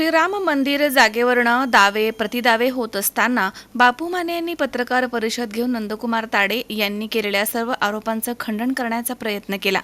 श्रीराम मंदिर जागेवरनं दावे प्रतिदावे होत असताना बापू माने यांनी पत्रकार परिषद घेऊन नंदकुमार ताडे यांनी केलेल्या सर्व आरोपांचं खंडन करण्याचा प्रयत्न केला.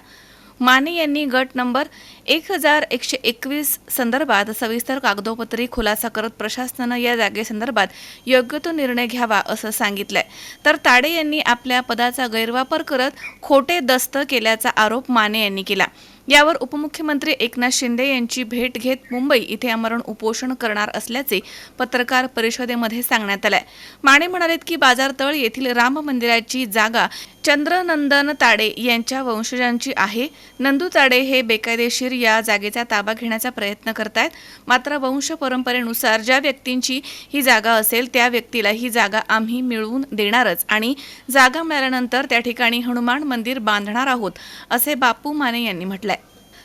माने यांनी गट नंबर एक हजार एकशे एकवीस संदर्भात सविस्तर कागदोपत्री खुलासा करत प्रशासनानं या जागेसंदर्भात योग्य तो निर्णय घ्यावा असं सांगितलंय. तर ताडे यांनी आपल्या पदाचा गैरवापर करत खोटे दस्त केल्याचा आरोप माने यांनी केला. यावर उपमुख्यमंत्री एकनाथ शिंदे यांची भेट घेत मुंबई इथे आमरण उपोषण करणार असल्याचे पत्रकार परिषदेमध्ये सांगण्यात आलंय. माने म्हणालेत की बाजारतळ येथील राम मंदिराची जागा चंद्रनंदन ताडे यांच्या वंशजांची आहे. नंदू ताडे हे बेकायदेशीर या जागेचा ताबा घेण्याचा प्रयत्न करतायत. मात्र वंश परंपरेनुसार ज्या व्यक्तींची ही जागा असेल त्या व्यक्तीला ही जागा आम्ही मिळवून देणारच आणि जागा मिळाल्यानंतर त्या ठिकाणी हनुमान मंदिर बांधणार आहोत असे बापू माने यांनी म्हटलंय.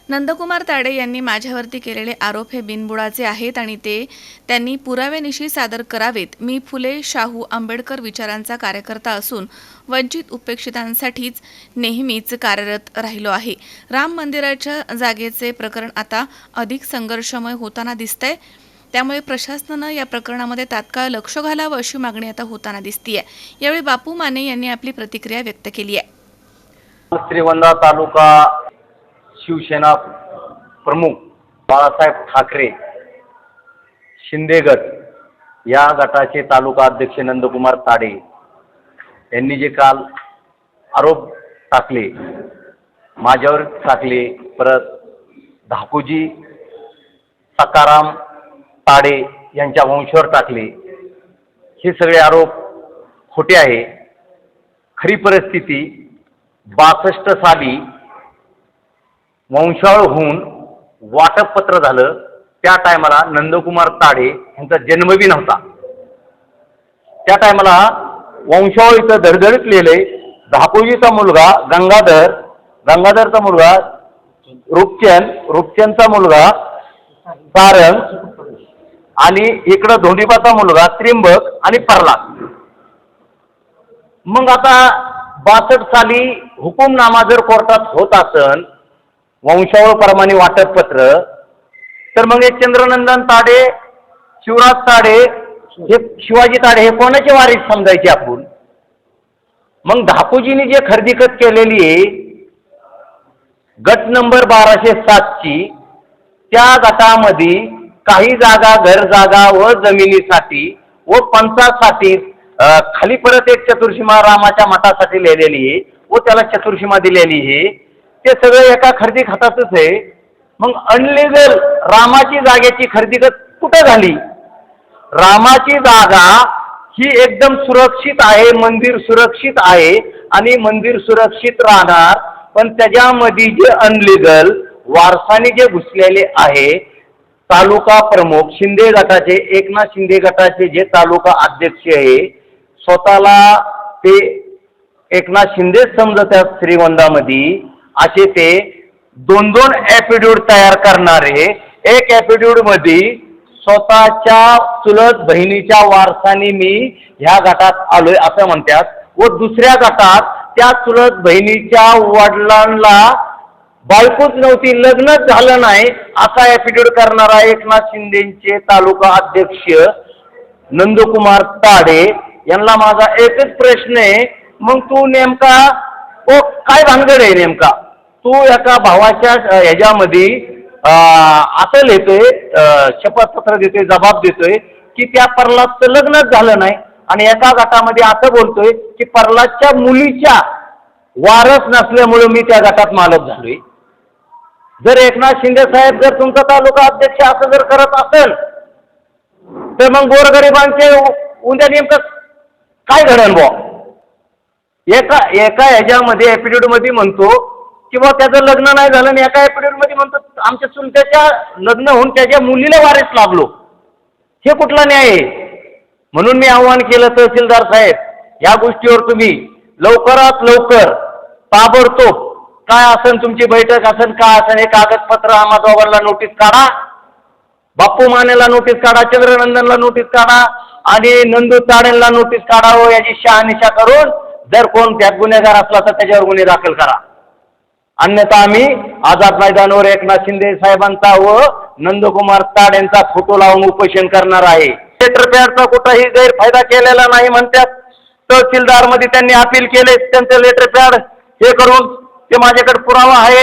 नंदकुमार ताडे यांनी माझ्यावरती केलेले आरोप हे बिनबुडाचे आहेत आणि ते त्यांनी पुराव्यानिशी सादर करावेत. मी फुले शाहू आंबेडकर विचारांचा कार्यकर्ता असून वंचित उपेक्षितांसाठीच नेहमीच कार्यरत राहिलो आहे. राम मंदिराच्या जागेचे प्रकरण आता अधिक संघर्षमय होताना दिसतंय. त्यामुळे प्रशासनानं या प्रकरणामध्ये तात्काळ लक्ष घालावं अशी मागणी आता होताना दिसतीय. यावेळी बापू माने यांनी आपली प्रतिक्रिया व्यक्त केली आहे. श्रीवंदा तालुका शिवसेना प्रमुख बाळासाहेब ठाकरे शिंदे गट या गटाचे तालुका अध्यक्ष नंदकुमार ताडे यांनी जे काल आरोप टाकले माझ्यावर टाकले परत धाकूजी सकाराम ताडे यांच्या वंशावर टाकले हे सगळे आरोप खोटे आहे. खरी परिस्थिती बासष्ट साली वंशावळ होऊन वाटपपत्र झालं. त्या टायमाला नंदकुमार ताडे यांचा जन्मबी नव्हता. त्या टायमाला वंशावळीचं धडधडीत लिहिलंय धापोजीचा मुलगा गंगाधर गंगाधरचा मुलगा रूपचंद रूपचंदचा मुलगा सारंग आणि इकडं धोंडीबाचा मुलगा त्रिंबक आणि प्रल्हाद. मग आता बासष्ट साली हुकुमनामा जर कोर्टात होत असन वंशावळप्रमाणे वाटप पत्र. तर मग हे चंद्रनंदन ताडे शिवराज ताडे हे शिवाजी ताडे हे कोणाचे वारीस समजायचे आपण? मग धाकूजीने जे खरेदीखत केलेली आहे गट नंबर बाराशे सातची त्या गटामध्ये काही जागा घर जागा व जमिनीसाठी व पंचासाठी खाली परत एक चतुर्सीमा रामाच्या मठासाठी लिहिलेली आहे व त्याला चतुर्सीमा दिलेली आहे. ते सगळं एका खरेदी खातातच आहे. मग अनलिगल रामाची जागेची खरेदी कुठं झाली? रामाची जागा ही एकदम सुरक्षित आहे मंदिर सुरक्षित आहे आणि मंदिर सुरक्षित राहणार. पण त्याच्यामध्ये जे अनलिगल वारसाने जे घुसलेले आहे तालुका प्रमुख शिंदे गटाचे एकनाथ शिंदे गटाचे जे तालुका अध्यक्ष आहे स्वतःला ते एकनाथ शिंदेच आहेत श्रीगोंदामध्ये. असे ते दोन दोन एपिट्यूड तयार करणारे एक ॲफिड्यूटमध्ये स्वतःच्या चुलत बहिणीच्या वारसाने मी ह्या गटात आलोय असं म्हणतात. व दुसऱ्या गटात त्या चुलत बहिणीच्या वडिलांना बायकोच नव्हती लग्नच झालं नाही असा ॲफिडेविट करणारा एकनाथ शिंदेचे तालुका अध्यक्ष नंदकुमार ताडे. यांना माझा एकच प्रश्न आहे मग तू नेमका ओ काय भानगड आहे नेमका? तू एका भावाच्या ह्याच्यामध्ये असं लिहितोय शपथपत्र देतोय जबाब देतोय की त्या प्रल्हादचं लग्नच झालं नाही आणि एका गटामध्ये असं बोलतोय की प्रल्हादच्या मुलीच्या वारस नसल्यामुळे मी त्या गटात मालक झालोय. जर एकनाथ शिंदे साहेब जर तुमचा तालुका अध्यक्ष असं जर करत असेल तर मग गोरगरिबांचे उद्या नेमकं काय घडण बुवा? एका एका ह्याच्यामध्ये ॲपिट्यूडमध्ये म्हणतो किंवा त्याचं लग्न नाही झालं आणि एका ॲपिट्यूडमध्ये म्हणतो आमच्या चुलत्याच्या लग्न होऊन त्याच्या मुलीला वारीस लाभलो. हे कुठला न्याय आहे? म्हणून मी आव्हान केलं तहसीलदार साहेब या गोष्टीवर तुम्ही लवकरात लवकर ताबडतोब काय असन तुमची बैठक असन काय असन हे कागदपत्र अहमदाबादला नोटीस काढा. बाप्पू मानेला नोटीस काढा चंद्रनंदनला नोटीस काढा आणि नंदू ताडेंना नोटीस काढावं याची शहानिशा करून जर कोण त्यात गुन्हेगार असला तर त्याच्यावर गुन्हे दाखल करा. अन्यथा आम्ही आझाद मैदानावर एकनाथ शिंदे साहेबांचा व नंदकुमार ताड यांचा फोटो लावून उपोषण करणार आहे. लेटर पॅडचा कुठलाही गैरफायदा केलेला नाही म्हणतात. तहसीलदारमध्ये त्यांनी अपील केले त्यांचं लेटर पॅड हे करून ते माझ्याकडे पुरावा आहे.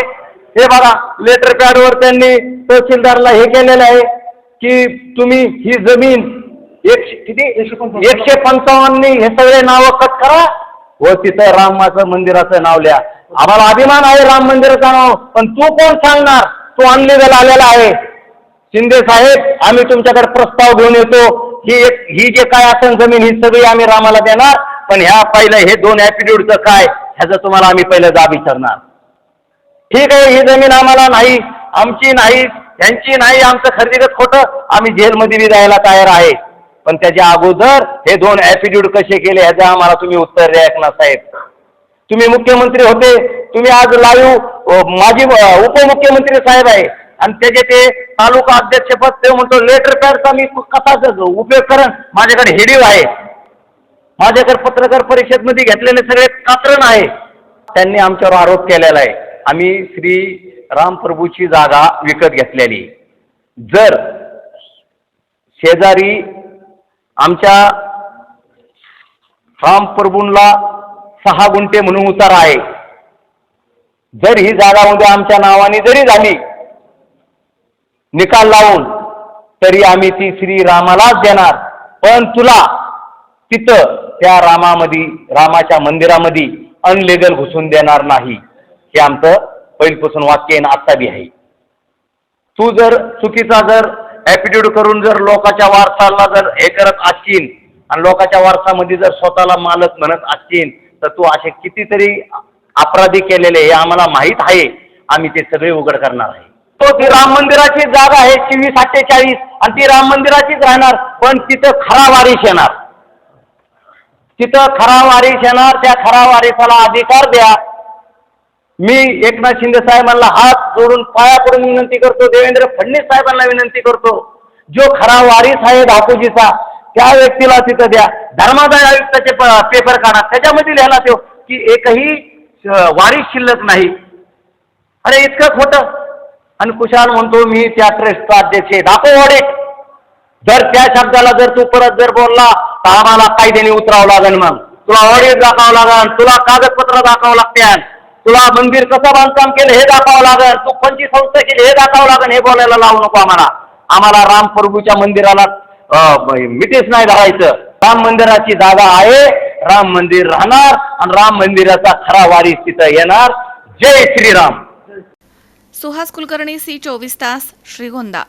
हे बघा लेटर पॅडवर त्यांनी तहसीलदारला हे केलेलं आहे की तुम्ही ही जमीन एकशे किती एकशे पंचावन्न हे सगळे नावं कट करा. व तिथं रामाचं मंदिराचं नाव लिहा. आम्हाला अभिमान आहे राम मंदिराचं नाव पण तू कोण सांगणार? तू अनलिगल आलेला आहे. शिंदे साहेब आम्ही तुमच्याकडे प्रस्ताव घेऊन येतो. ही एक ही जे काय असन जमीन ही सगळी आम्ही रामाला देणार. पण ह्या पहिलं हे दोन ॲपिट्यूडचं काय ह्याचं तुम्हाला आम्ही पहिलं जाब विचारणार. ठीक आहे ही जमीन आम्हाला नाही आमची नाही यांची नाही आमचं खरेदीगत खोटं आम्ही जेलमध्ये बी जायला तयार आहे. पण त्याच्या अगोदर हे दोन ॲटिट्यूड कसे केले ह्याचं आम्हाला तुम्ही उत्तर द्या एकनाथ साहेब. तुम्ही मुख्यमंत्री होते तुम्ही आज लाईव्ह माजी उपमुख्यमंत्री साहेब आहे. आणि त्याचे ते तालुका अध्यक्षपद ते म्हणतो लेटर पॅडचा मी कसा उपयोग करण माझ्याकडे हेडिओ आहे. माझ्याकडे पत्रकार परिषदमध्ये घेतलेले सगळे कात्रण आहे. त्यांनी आमच्यावर आरोप केलेला आहे. आम्ही श्री रामप्रभूची जागा विकत घेतलेली. जर शेजारी आमच्या राम प्रभूंला सहा गुंठे म्हणून उतार आहे. जर ही जागा उद्या आमच्या नावाने जरी झाली निकाल लावून तरी आम्ही ती श्री रामालाच देणार. पण तुला तिथं त्या रामामध्ये रामाच्या मंदिरामध्ये अनलेगल घुसून देणार नाही. हे आमचं पहिलीपासून वाक्य आहे आत्ता बी आहे. तू जर चुकीचा जर ॲपिट्यूड करून जर लोकाच्या वारसाला जर हे करत असशील आणि लोकाच्या वारसामध्ये जर स्वतःला मालक म्हणत असशील तर तू असे कितीतरी अपराधी केलेले हे आम्हाला माहीत आहे. आम्ही ते सगळे उघड करणार आहे. तो ती राम मंदिराची जागा आहे चोवीस अठ्ठेचाळीस आणि ती राम मंदिराचीच राहणार पण तिथं खरा वारीस येणार. तिथं खरा वारीस येणार त्या खरा वारीसाला अधिकार द्या. मी एकनाथ शिंदे साहेबांना हात जोडून पाया पडून विनंती करतो देवेंद्र फडणवीस साहेबांना विनंती करतो जो खरा वारीस आहे धाकूजीचा त्या व्यक्तीला तिथं द्या. धर्मादाय आयुक्ताचे प- पेपर काढा. त्याच्यामध्ये लिहायला तो की एकही वारीस शिल्लक नाही. अरे इतकं खोटं. आणि कुशाल म्हणतो मी त्या ट्रस्टचा अध्यक्ष आहे. दाखव ऑडिट. जर त्या शब्दाला जर तू परत जर बोलला तर आम्हाला कायद्याने उतरावं लागेल मग. तुला ऑडिट दाखवावं लागेल तुला कागदपत्र दाखवावं लागते. तुला मंदिर कसं बांधकाम केलं हे दाखवावं लागेल. तू कोणची संस्था केली हे दाखवावं लागेल हे बोलायला लावू नको आम्हाला. आम्हाला रामप्रभूच्या मंदिराला मिठीच नाही धरायचं. राम मंदिराची जागा आहे. राम मंदिर राहणार आणि राम मंदिराचा खरा वारीस तिथं येणार. जय श्रीराम. सुहास कुलकर्णी सी चोवीस तास श्रीगोंदा.